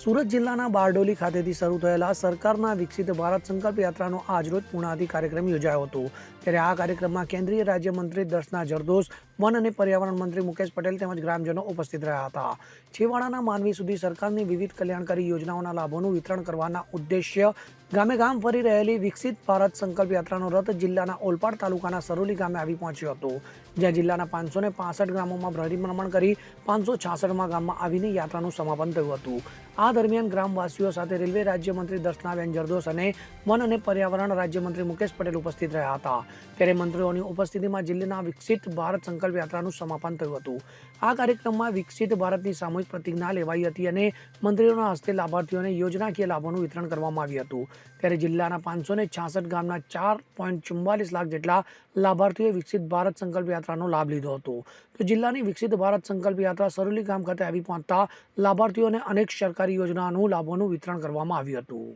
સુરત જિલ્લાના બારડોલી ખાતેથી શરૂ થયેલા સરકારના વિકસિત ભારત સંકલ્પ યાત્રાનો આજરોજ પૂર્ણાધિ કાર્યક્રમ યોજાયો હતો. ત્યારે આ કાર્યક્રમમાં કેન્દ્રીય રાજ્યમંત્રી દર્શના જરદોશ વન અને પર્યાવરણ મંત્રી મુકેશ પટેલ તેમજ ગ્રામજનો ઉપસ્થિત રહ્યા હતા. છેવાડાના માનવી સુધી સરકારની વિવિધ કલ્યાણકારી યોજનાઓના લાભોનું વિતરણ કરવાના ઉદ્દેશ્ય ગામે ગામ ફરી રહેલી વિકસિત ભારત સંકલ્પ યાત્રાનો રથ જિલ્લાના ઓલપાડ તાલુકાના સરોલી ગામે આવી પહોંચ્યો હતો. જ્યાં જિલ્લાના પાંચસો ને પાસઠ ગ્રામોમાં પરિભ્રમણ કરી પાંચસો છાસઠમાં ગામમાં આવીને યાત્રાનું સમાપન થયું હતું. આ દરમિયાન ગ્રામવાસીઓ સાથે રેલવે રાજ્યમંત્રી દર્શનાબેન જરદોસ અને વન અને પર્યાવરણ રાજ્યમંત્રી મુકેશ પટેલ ઉપસ્થિત રહ્યા હતા. ત્યારે મંત્રીઓની ઉપસ્થિતિમાં જિલ્લાના વિકસિત ભારત સંકલ્પ યાત્રાનું સમાપન થયું હતું. આ કાર્યક્રમમાં વિકસિત ભારતની સામૂહિક પ્રતિજ્ઞા લેવાઈ હતી અને મંત્રીઓના હસ્તે લાભાર્થીઓને યોજનાકીય લાભોનું વિતરણ કરવામાં આવ્યું હતું. ત્યારે જિલ્લાના પાંચસો ને છાસઠ ગામના ચાર પોઈન્ટ ચુમ્બાલીસ લાખ જેટલા લાભાર્થીઓએ વિકસિત ભારત સંકલ્પ યાત્રાનો લાભ લીધો હતો. તો જિલ્લાની વિકસિત ભારત સંકલ્પ યાત્રા સરોલી ગામ ખાતે આવી પહોંચતા લાભાર્થીઓને અનેક સરકારી યોજનાનું લાભોનું વિતરણ કરવામાં આવ્યું હતું.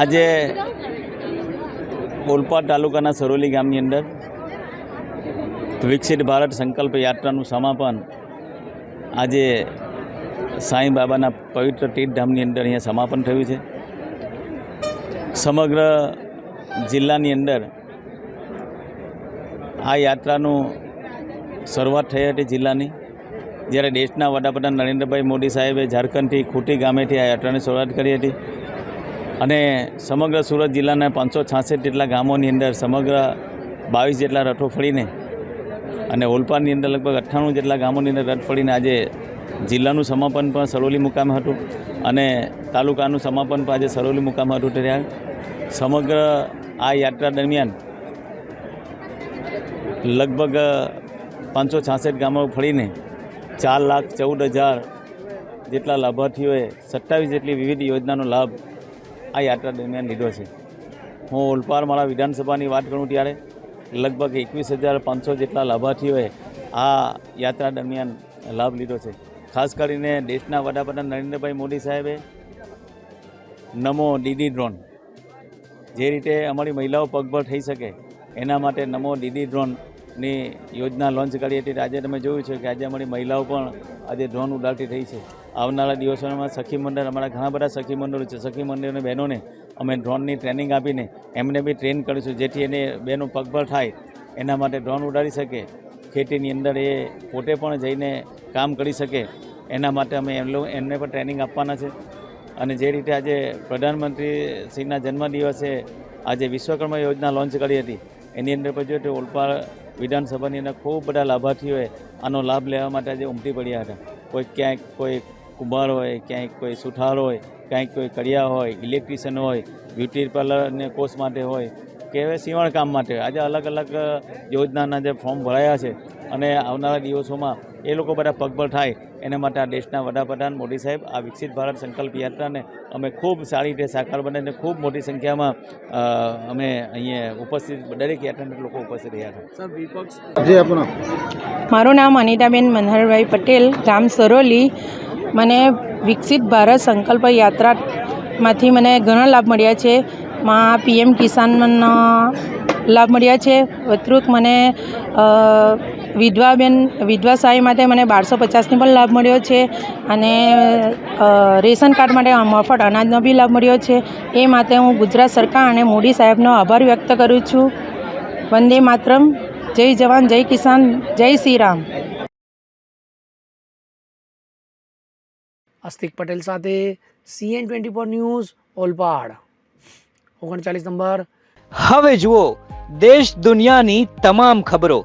આજે ઓલપાડ તાલુકાના સરોલી ગામની અંદર વિકસિત ભારત સંકલ્પ યાત્રાનું સમાપન આજે સાંઈ બાબાના પવિત્ર તીર્થધામની અંદર અહીંયા સમાપન થયું છે. સમગ્ર જિલ્લાની અંદર આ યાત્રાનું શરૂઆત થઈ હતી જિલ્લાની. જ્યારે દેશના વડાપ્રધાન નરેન્દ્રભાઈ મોદી સાહેબે ઝારખંડથી ખૂટી ગામેથી આ યાત્રાની શરૂઆત કરી હતી. અને સમગ્ર સુરત જિલ્લાના પાંચસો છાસઠ જેટલા ગામોની અંદર સમગ્ર બાવીસ જેટલા રથો ફળીને અને ઓલપાડની અંદર લગભગ અઠ્ઠાણું જેટલા ગામોની અંદર રથ ફળીને આજે જિલ્લાનું સમાપન પણ સરોલી મુકામે હતું અને તાલુકાનું સમાપન પણ આજે સરોલી મુકામે હતું ત્યાં સમગ્ર આ યાત્રા દરમિયાન લગભગ પાંચસો છાસઠ ગામો ફળીને ચાર લાખ ચૌદ હજાર જેટલા લાભાર્થીઓએ સત્તાવીસ જેટલી વિવિધ યોજનાનો લાભ આ યાત્રા દરમિયાન લીધો છે. હું ઓલપાડ મારા વિધાનસભાની વાત કરું ત્યારે લગભગ એકવીસ હજાર પાંચસો જેટલા લાભાર્થીઓએ આ યાત્રા દરમિયાન લાભ લીધો છે. ખાસ કરીને દેશના વડાપ્રધાન નરેન્દ્રભાઈ મોદી સાહેબે નમો ડીડી ડ્રોન, જે રીતે અમારી મહિલાઓ પગભર થઈ શકે, એના માટે નમો ડીડી ડ્રોનની યોજના લોન્ચ કરી હતી. આજે તમે જોયું છે કે આજે અમારી મહિલાઓ પણ આજે ડ્રોન ઉડાડતી થઈ છે. આવનારા દિવસોમાં સખી મંડળ, અમારા ઘણા બધા સખી મંડળો છે. સખી મંડળની બહેનોને અમે ડ્રોનની ટ્રેનિંગ આપીને એમને બી ટ્રેન કરીશું, જેથી એને બહેનો પગભર થાય. એના માટે ડ્રોન ઉડાડી શકે. ખેતીની અંદર એ પોતે પણ જઈને કામ કરી શકે. એના માટે અમે એમ એમને પણ ટ્રેનિંગ આપવાના છે. અને જે રીતે આજે પ્રધાનમંત્રી શ્રીના જન્મદિવસે આજે વિશ્વકર્મા યોજના લોન્ચ કરી હતી. એની અંદર પણ જોઈએ તો ઓલપાડ વિધાનસભાની અંદર ખૂબ બધા લાભાર્થીઓએ આનો લાભ લેવા માટે આજે ઉમટી પડ્યા હતા. કોઈ ક્યાંક કોઈ કુંભાર હોય ક્યાંક કોઈ સુથાર હોય ક્યાંક કોઈ કડિયા હોય ઇલેક્ટ્રિશિયન હોય બ્યુટી પાર્લરને કોર્સ માટે હોય, કે હવે સીવણ કામ માટે. આજે અલગ અલગ યોજનાના જે ફોર્મ ભરાયા છે અને આવનારા દિવસોમાં એ લોકો બધા પગભર થાય. એના માટે આ દેશના વડાપ્રધાન મોદી સાહેબ આ વિકસિત ભારત સંકલ્પ યાત્રાને અમે ખૂબ સારી રીતે સાકાર બનાવીને ખૂબ મોટી સંખ્યામાં અમે અહીંયા ઉપસ્થિત દરેક યાત્રાને લોકો ઉપસ્થિત રહ્યા હતા મારું નામ અનિતાબેન મનહરભાઈ પટેલ ગામ સરોલી. મને વિકસિત ભારત સંકલ્પ યાત્રામાંથી મને ઘણા લાભ મળ્યા છે. માં પીએમ કિસાનનો લાભ મળ્યા છે. વધુક મને અ, વિધવા બેન સહાય માટે મને બારસો પચાસની પણ લાભ મળ્યો છે અને રેશન કાર્ડ માટે મફત અનાજનો બી લાભ મળ્યો છે. એ માટે હું ગુજરાત સરકાર અને મોદી સાહેબનો આભાર વ્યક્ત કરું છું. વંદે માતરમ જય જવાન જય કિસાન જય શ્રી રામ. અસ્તિક પટેલ સાથે CN twenty four news Olpad. ઓગણચાલીસ નંબર. હવે જુઓ દેશ દુનિયાની તમામ ખબરો.